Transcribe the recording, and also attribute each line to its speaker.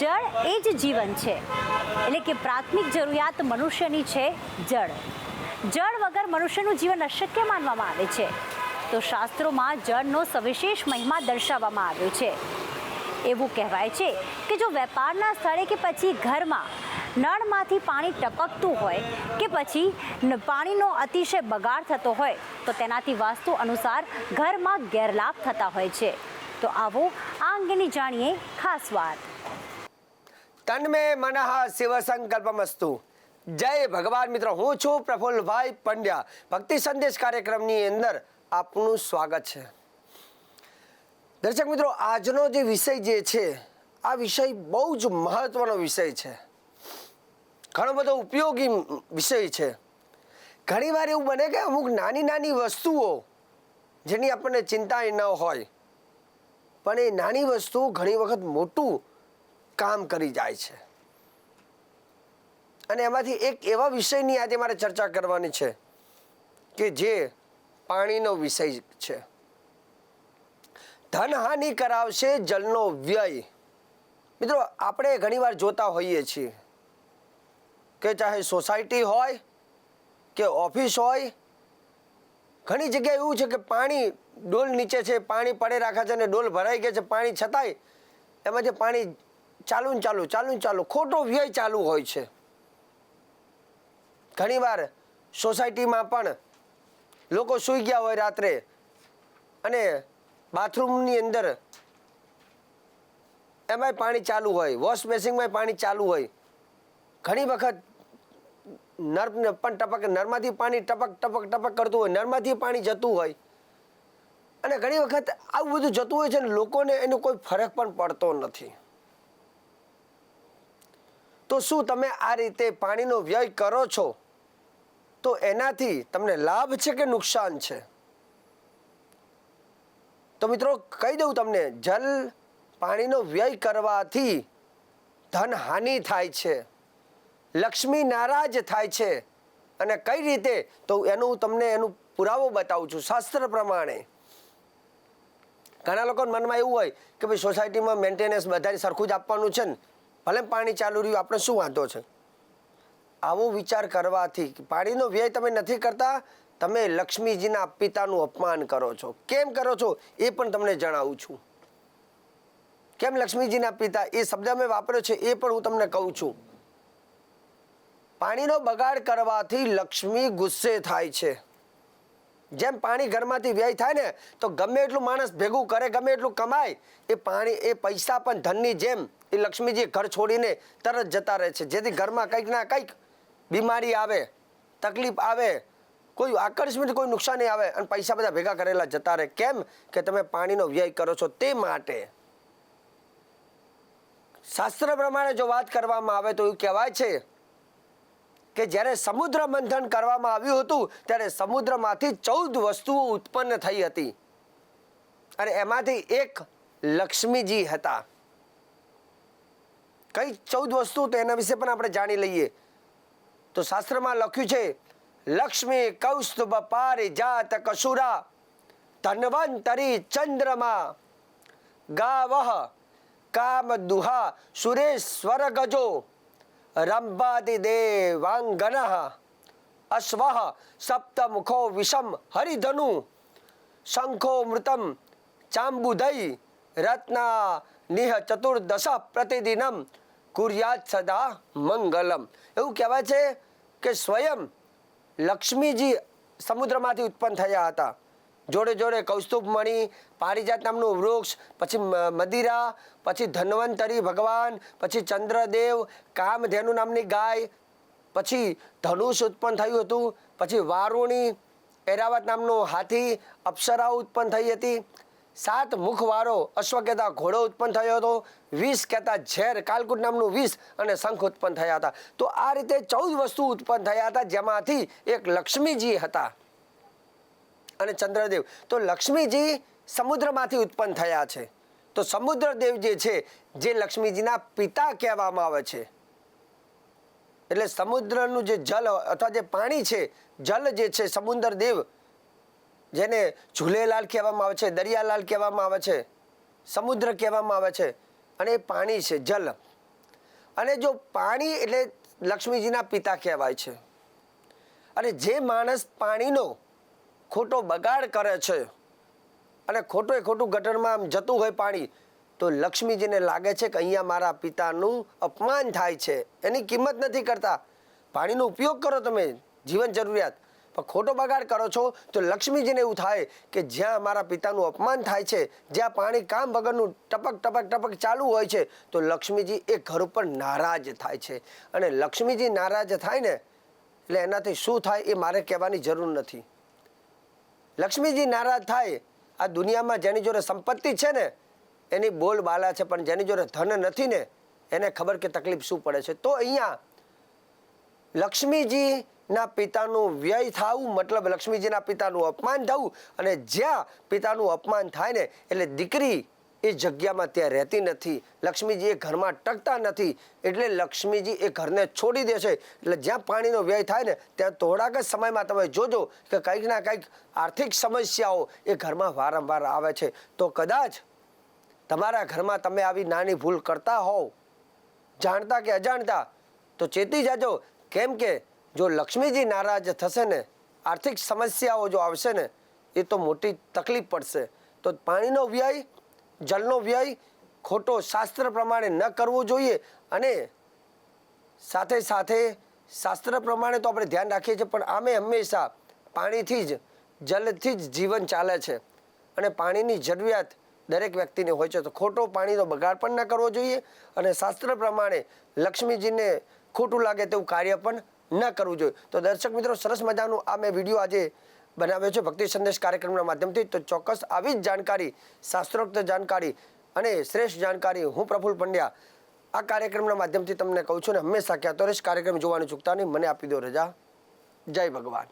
Speaker 1: જળ એ જ જીવન છે. એટલે કે પ્રાથમિક જરૂરિયાત મનુષ્યની છે જળ. જળ વગર મનુષ્યનું જીવન અશક્ય માનવામાં આવે છે. તો શાસ્ત્રોમાં જળનો સવિશેષ મહિમા દર્શાવવામાં આવ્યો છે. એવું કહેવાય છે કે જો વેપારના સ્થળે કે પછી ઘરમાં નળમાંથી પાણી ટપકતું હોય કે પછી પાણીનો અતિશય બગાડ થતો હોય, તો તેનાથી વાસ્તુ અનુસાર ઘરમાં ગેરલાભ થતા હોય છે. તો આવો આ અંગેની જાણીએ ખાસ વાત.
Speaker 2: તન્મે મનઃ શિવ સંકલ્પમસ્તુ જય ભગવાન મિત્રો, હું છું પ્રફુલ્લભાઈ પંડ્યા। ભક્તિ સંદેશ કાર્યક્રમની અંદર આપનું સ્વાગત છે। દર્શક મિત્રો, આજનો જે વિષય જે છે, આ વિષય બહુ જ મહત્વનો વિષય છે। ઘણો બધો ઉપયોગી વિષય છે। ઘણીવાર એવું બને કે અમુક નાની નાની વસ્તુઓ જેની આપણને ચિંતા ન હોય, પણ એ નાની વસ્તુ ઘણી વખત મોટું કામ કરી જાય છે. અને એમાંથી એક એવા વિષયની આજે મારે ચર્ચા કરવાની છે કે જે પાણીનો વિષય છે. ધનહાનિ કરાવશે જલનો વ્યય. મિત્રો, આપણે ઘણીવાર જોતા હોઈએ છીએ કે ચાહે સોસાયટી હોય કે ઓફિસ હોય, ઘણી જગ્યાએ એવું છે કે પાણી ડોલ નીચે છે, પાણી પડે રાખે છે અને ડોલ ભરાઈ ગયા છે, પાણી છતાંય એમાં જે પાણી ચાલુ ને ચાલુ ચાલુ ને ચાલુ. ખોટો વ્યય ચાલુ હોય છે. ઘણીવાર સોસાયટીમાં પણ લોકો સૂઈ ગયા હોય રાત્રે અને બાથરૂમની અંદર એમાંય પાણી ચાલુ હોય, વોશ બેસિંગમાં પાણી ચાલુ હોય. ઘણી વખત નર પણ ટપક નરમાંથી પાણી ટપક ટપક ટપક કરતું હોય નરમાંથી પાણી જતું હોય. અને ઘણી વખત આવું બધું જતું હોય છે ને, લોકોને એનો કોઈ ફરક પણ પડતો નથી. તો શું તમે આ રીતે પાણીનો વ્યય કરો છો? તો એનાથી તમને લાભ છે કે નુકસાન છે? તો મિત્રો, કહી દઉં તમને, જલ પાણીનો વ્યય કરવાથી ધન હાનિ થાય છે, લક્ષ્મી નારાજ થાય છે. અને કઈ રીતે? તો એનું તમને એનું પુરાવો બતાવું છું, શાસ્ત્ર પ્રમાણે. ઘણા લોકોના મનમાં એવું હોય કે ભાઈ સોસાયટીમાં મેન્ટેનન્સ બધાને સરખું જ આપવાનું છે ને. ભલે પાણી ચાલુ રહ્યું, આપણે શું વાંધો છે? આવો વિચાર કરવાથી, પાણીનો વ્યય તમે નથી કરતા, તમે લક્ષ્મીજીના પિતાનું અપમાન કરો છો. કેમ કરો છો? એ પણ તમને જણાવું છું. કેમ લક્ષ્મીજીના પિતા? એ શબ્દ મેં વાપર્યો છે, એ પણ હું તમને કહું છું. પાણીનો બગાડ કરવાથી લક્ષ્મી ગુસ્સે થાય છે. જેમ પાણી ઘરમાંથી વ્યય થાય ને, તો ગમે એટલું માણસ ભેગું કરે, ગમે એટલું કમાય, એ પાણી, એ પૈસા પણ ધનની જેમ એ લક્ષ્મીજી ઘર છોડીને તરત જતા રહે છે. જેથી ઘરમાં કંઈક ના કંઈક બીમારી આવે, તકલીફ આવે, કોઈ આકસ્મિક કોઈ નુકસાની આવે અને પૈસા બધા ભેગા કરેલા જતા રહે. કેમ કે તમે પાણીનો વ્યય કરો છો તે માટે. શાસ્ત્ર પ્રમાણે જો વાત કરવામાં આવે તો એવું કહેવાય છે કે જ્યારે સમુદ્ર મંથન કરવામાં આવ્યું હતું, ત્યારે સમુદ્રમાંથી ચૌદ વસ્તુઓ ઉત્પન્ન થઈ હતી. અને એમાંથી એક લક્ષ્મીજી હતા. કઈ ચૌદ વસ્તુ તો એના વિશે પણ આપણે જાણી લઈએ. તો શાસ્ત્રમાં લખ્યું છે, લક્ષ્મી કૌસ્તુભ પારિજાત કસુરા, ધનવંતરી ચંદ્રમા ગાવહ કામ દુહા સુરેશ્વર ગજો રંભાદિ દેવાંગન અશ્વ સપ્તમુખો વિષમ હરિધનુ શંખો મૃતમ ચાંબુદય રત્ના નિહ ચતુર્દશ પ્રતિદિનમ કુર્યાત સદા મંગલમ એવું કહેવાય છે કે સ્વયં લક્ષ્મીજી સમુદ્રમાંથી ઉત્પન્ન થયા હતા. જોડે જોડે કૌસ્તુભ મણી, પારિજાત નામનું વૃક્ષ, પછી મદિરા, પછી ધન્વંતરી ભગવાન, પછી ચંદ્રદેવ, કામધેનુ નામની ગાય, પછી ધનુષ ઉત્પન્ન થયું હતું, પછી વારુણી, એરાવત નામનો હાથી અપ્સરાઓ ઉત્પન્ન થઈ હતી, સાત મુખવાળો અશ્વકેતા ઘોડો ઉત્પન્ન થયો હતો, વીસ કહેતા ઝેર કાલકુટ નામનું વીસ અને શંખ ઉત્પન્ન થયા હતા. તો આ રીતે ચૌદ વસ્તુ ઉત્પન્ન થયા હતા, જેમાંથી એક લક્ષ્મીજી હતા. અને ચંદ્રદેવ. તો લક્ષ્મીજી સમુદ્રમાંથી ઉત્પન્ન થયા છે. તો સમુદ્રદેવ જે છે, જે લક્ષ્મીજીના પિતા કહેવામાં આવે છે. એટલે સમુદ્રનું જે જલ અથવા જે પાણી છે, જલ જે છે સમુદ્ર દેવ જેને ઝૂલેલાલ કહેવામાં આવે છે, દરિયાલાલ કહેવામાં આવે છે, સમુદ્ર કહેવામાં આવે છે, અને એ પાણી છે, જલ. અને જો પાણી એટલે લક્ષ્મીજીના પિતા કહેવાય છે. અને જે માણસ પાણીનો ખોટો બગાડ કરે છે અને ખોટું એ ખોટું ગટરમાં આમ જતું હોય પાણી, તો લક્ષ્મીજીને લાગે છે કે અહીંયા મારા પિતાનું અપમાન થાય છે. એની કિંમત નથી કરતા. પાણીનો ઉપયોગ કરો તમે, જીવન જરૂરિયાત. પણ ખોટો બગાડ કરો છો, તો લક્ષ્મીજીને એવું થાય કે જ્યાં મારા પિતાનું અપમાન થાય છે, જ્યાં પાણી કામ વગરનું ટપક ટપક ટપક ચાલુ હોય છે, તો લક્ષ્મીજી એ ઘર ઉપર નારાજ થાય છે. અને લક્ષ્મીજી નારાજ થાય ને, એટલે એનાથી શું થાય એ મારે કહેવાની જરૂર નથી. લક્ષ્મીજી નારાજ થાય, આ દુનિયામાં જેની જોડે સંપત્તિ છે ને, એની બોલબાલા છે, પણ જેની જોડે ધન નથી ને, એને ખબર કે તકલીફ શું પડે છે. તો અહીંયા લક્ષ્મીજીના પિતાનું વ્યય થવું મતલબ લક્ષ્મીજીના પિતાનું અપમાન થવું અને જ્યાં પિતાનું અપમાન થાય ને, એટલે દીકરી એ જગ્યામાં ત્યાં રહેતી નથી. લક્ષ્મીજી એ ઘરમાં ટકતા નથી. એટલે લક્ષ્મીજી એ ઘરને છોડી દે છે એટલે જ્યાં પાણીનો વ્યય થાય ને, ત્યાં થોડાક જ સમયમાં તમે જોજો કે કંઈક ના કંઈક આર્થિક સમસ્યાઓ એ ઘરમાં વારંવાર આવે છે. તો કદાચ તમારા ઘરમાં તમે આવી નાની ભૂલ કરતા હોવ, જાણતા કે અજાણતા, તો ચેતી જાજો. કેમ કે જો લક્ષ્મીજી નારાજ થશે ને, આર્થિક સમસ્યાઓ જો આવશે ને, એ તો મોટી તકલીફ પડશે. તો પાણીનો વ્યય જળનો વ્યય ખોટો શાસ્ત્ર પ્રમાણે ન કરવો જોઈએ અને સાથે સાથે શાસ્ત્ર પ્રમાણે તો આપણે ધ્યાન રાખીએ છીએ, પણ આમે હંમેશા પાણીથી જ, જલથી જ જીવન ચાલે છે. અને પાણીની જરૂરિયાત દરેક વ્યક્તિને હોય છે. તો ખોટો પાણીનો બગાડ પણ ન કરવો જોઈએ અને શાસ્ત્ર પ્રમાણે લક્ષ્મીજીને ખોટું લાગે તેવું કાર્ય પણ ન કરવું જોઈએ. તો દર્શક મિત્રો, સરસ મજાનું આ મેં વીડિયો આજે બનાવ્યો છે. ભક્તિ સંદેશ કાર્યક્રમના માધ્યમથી તો ચોક્કસ આવી જ જાણકારી, શાસ્ત્રોક્ત જાણકારી અને શ્રેષ્ઠ જાણકારી હું પ્રફુલ પંડ્યા આ કાર્યક્રમના માધ્યમથી તમને કહું છું ને હંમેશા કહેતો રહીશ, કાર્યક્રમ જોવાનું ચૂકતા નહીં. મને આપી દો રજા. જય ભગવાન.